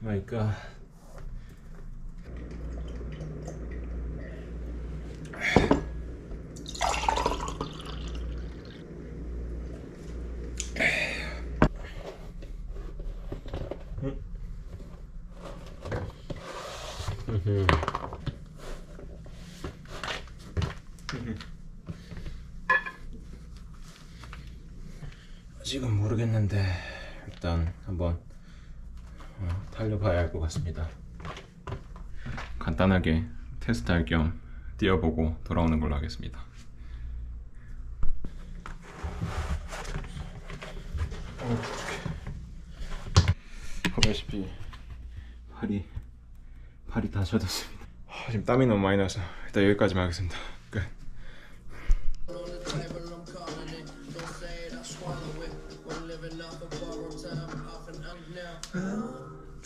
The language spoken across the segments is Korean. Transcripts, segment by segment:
마이 갓. 아직은 모르겠는데 일단 한번 어, 달려봐야 할 것 같습니다. 간단하게 테스트할 겸 뛰어보고 돌아오는 걸로 하겠습니다. 어, 보다시피 발이 발이 다 젖었습니다. 아, 지금 땀이 너무 많이 나서 일단 여기까지만 하겠습니다. 끝.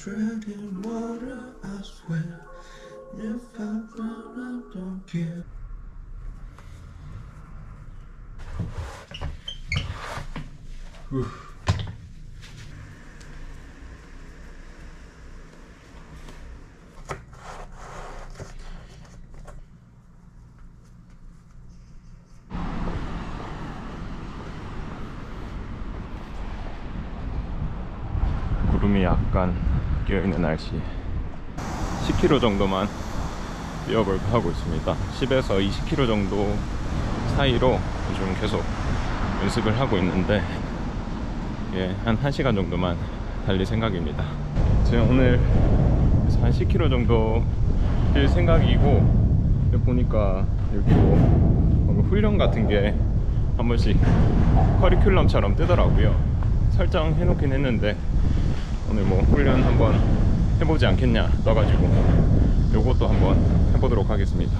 Treading water, I swear. If I drown, I don't care. 구름이 약간 끼어있는 날씨. 10km 정도만 뛰어볼까 하고 있습니다. 10에서 20km 정도 사이로 요즘 계속 연습을 하고 있는데 예, 한 1시간 정도만 달릴 생각입니다. 제가 오늘 한 10km 정도 뛸 생각이고 보니까 여기 뭐 훈련 같은 게 한 번씩 커리큘럼처럼 뜨더라고요. 설정해 놓긴 했는데 오늘 뭐 훈련 한번 해보지 않겠냐 떠가지고 요것도 한번 해보도록 하겠습니다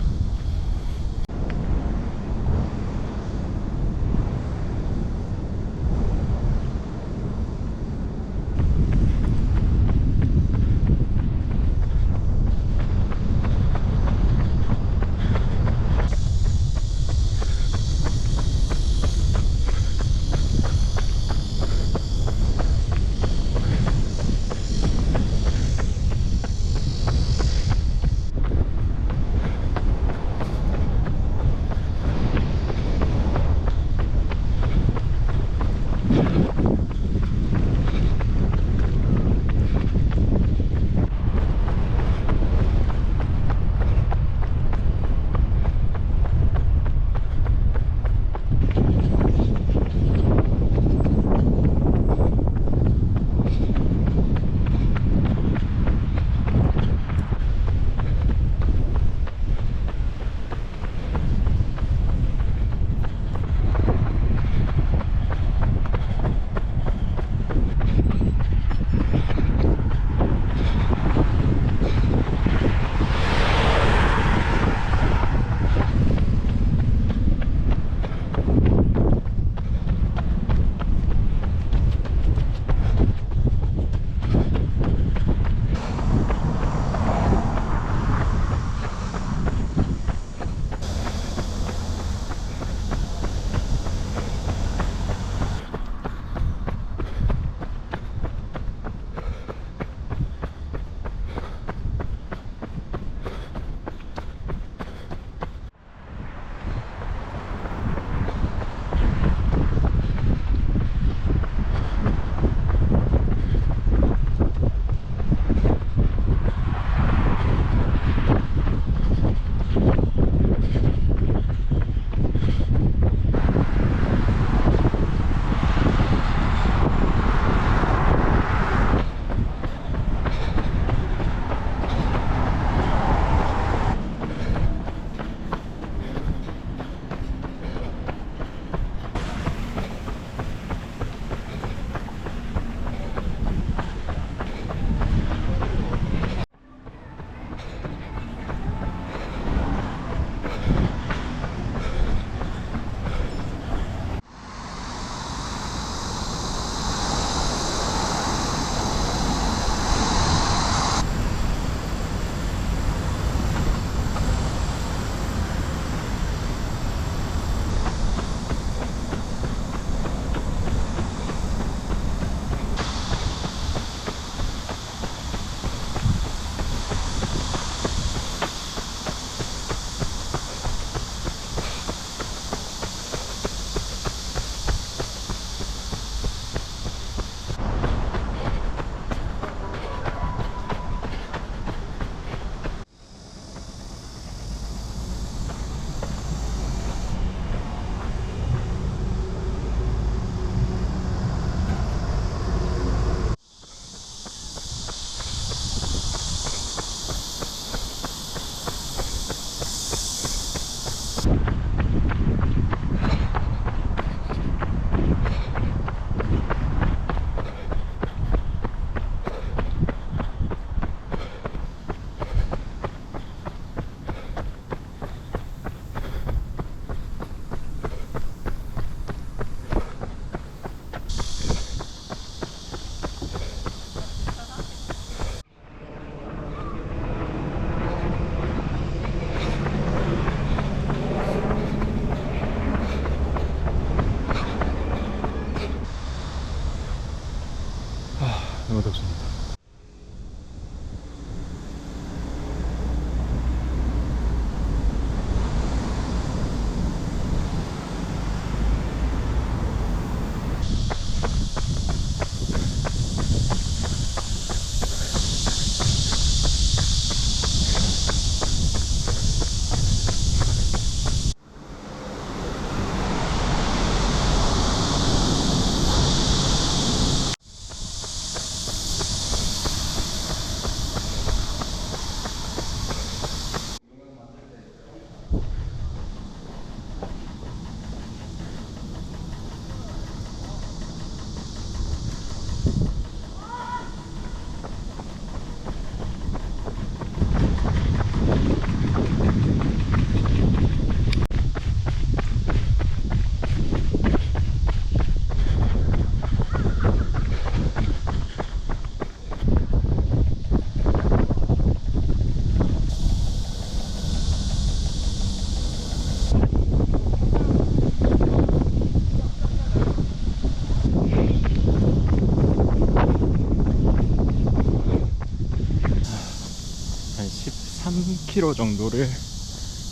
3km 정도를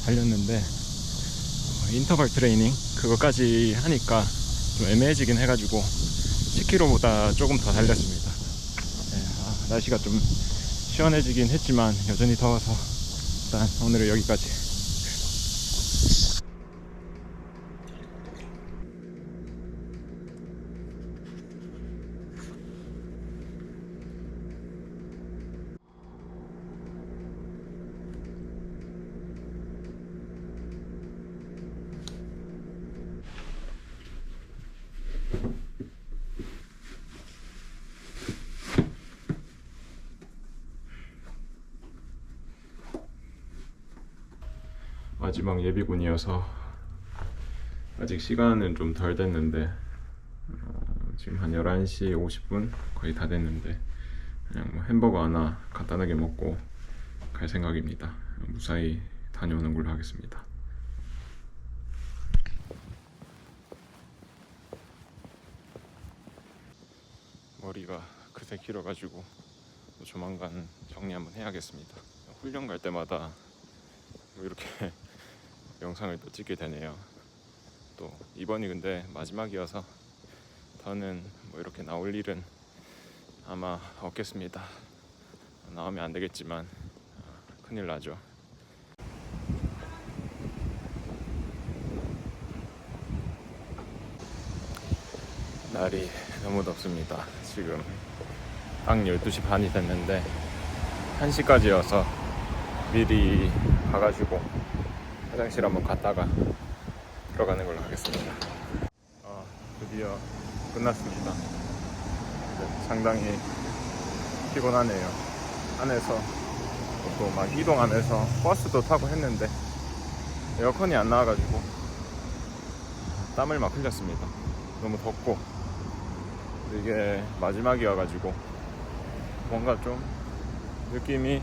달렸는데 어, 인터벌 트레이닝 그거까지 하니까 좀 애매해지긴 해가지고 10km보다 조금 더 달렸습니다. 네, 아, 날씨가 좀 시원해지긴 했지만 여전히 더워서 일단 오늘은 여기까지. 마지막 예비군이어서 아직 시간은 좀 덜 됐는데 어, 지금 한 11시 50분 거의 다 됐는데 그냥 뭐 햄버거 하나 간단하게 먹고 갈 생각입니다. 무사히 다녀오는 걸로 하겠습니다. 머리가 그새 길어가지고 또 조만간 정리 한번 해야겠습니다. 훈련 갈 때마다 뭐 이렇게 영상을 또 찍게 되네요. 또 이번이 근데 마지막이어서 더는 뭐 이렇게 나올 일은 아마 없겠습니다. 나오면 안 되겠지만 아, 큰일 나죠. 날이 너무 덥습니다. 지금 딱 12시 반이 됐는데 1시까지여서 미리 가가지고 화장실 한번 갔다가 들어가는 걸로 하겠습니다. 아, 드디어 끝났습니다. 네, 상당히 피곤하네요. 안에서 또 막 이동하면서 버스도 타고 했는데 에어컨이 안 나와가지고 땀을 막 흘렸습니다. 너무 덥고 이게 마지막이어가지고 뭔가 좀 느낌이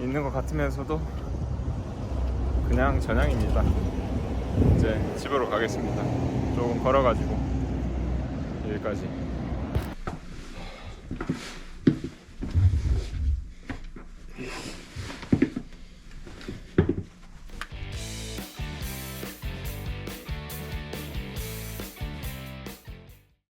있는 것 같으면서도 그냥 저녁입니다. 이제 집으로 가겠습니다. 조금 걸어가지고 여기까지.